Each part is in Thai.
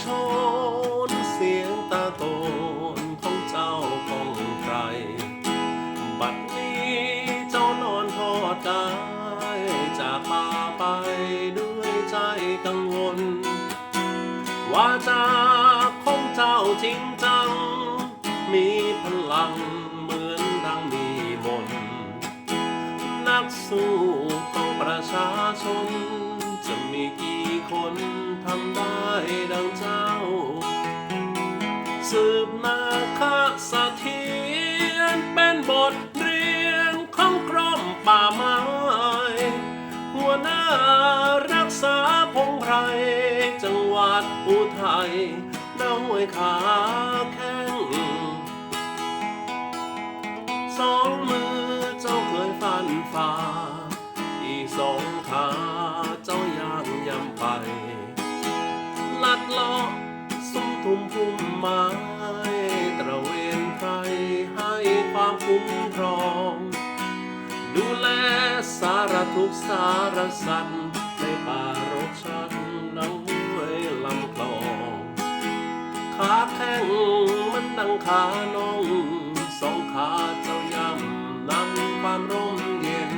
โชนเสียงตะโกนของเจ้าของใคร บัดนี้เจ้านอนทอดกายจากป่าไปด้วยใจกังวล ว่าจาของเจ้าจริงจัง มีพลังเหมือนดังมีมนนักสู้ของประชาชน สืบนาคสะเทียนเป็นบทเรียนของกรมป่าไม้หัวหน้ารักษาพงไพรจังหวัดอุทัยน้าห้วยขา พุ่มไม้ตระเวนไพรให้ความคุ้มครอง ดูแลสารทุกสารสันในป่ารกชันน้ำห้วยลำคลอง ขาแข้งมันดังขาน้องสองขาเจ้าย่ำนำความร่มเย็น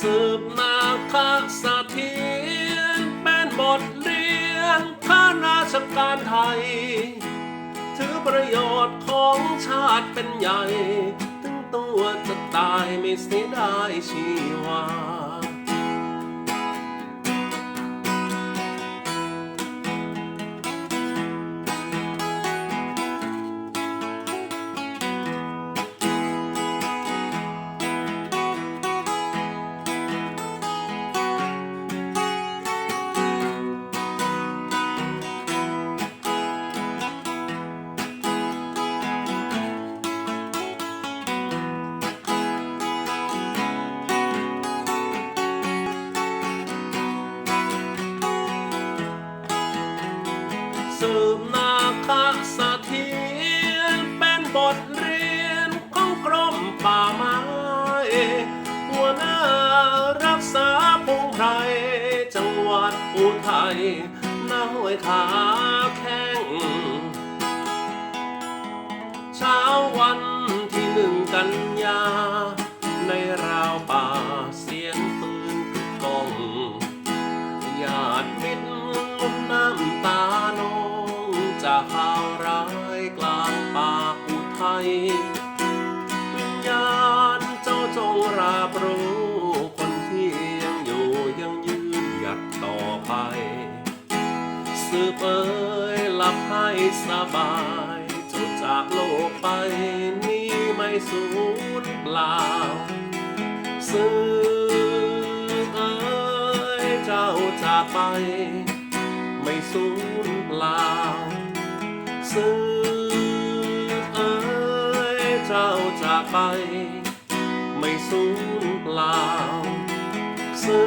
สืบนาคสะเข้าราชการไทย ถือประโยชน์ของชาติเป็นใหญ่ ถึงตัวจะตายไม่เสียดายชีวา อุทัยน้าห้วยขาแข้ง เช้าวันที่หนึ่งกันยา ในราวป่าเสียงปืนกึกก้องญาติมิตรนน้ำตาน้องจากข่าวร้ายกลางป่าอุทัย สืบเอ่ยหลับให้สบายเจ้าจากโลกไปนี่ไม่สูญเปล่าสืบเอ่ยเจ้าจากไป ไม่สูญเปล่าสืบเอ่ยเจ้าจากไป ไม่สูญเปล่าสื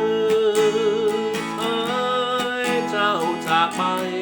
my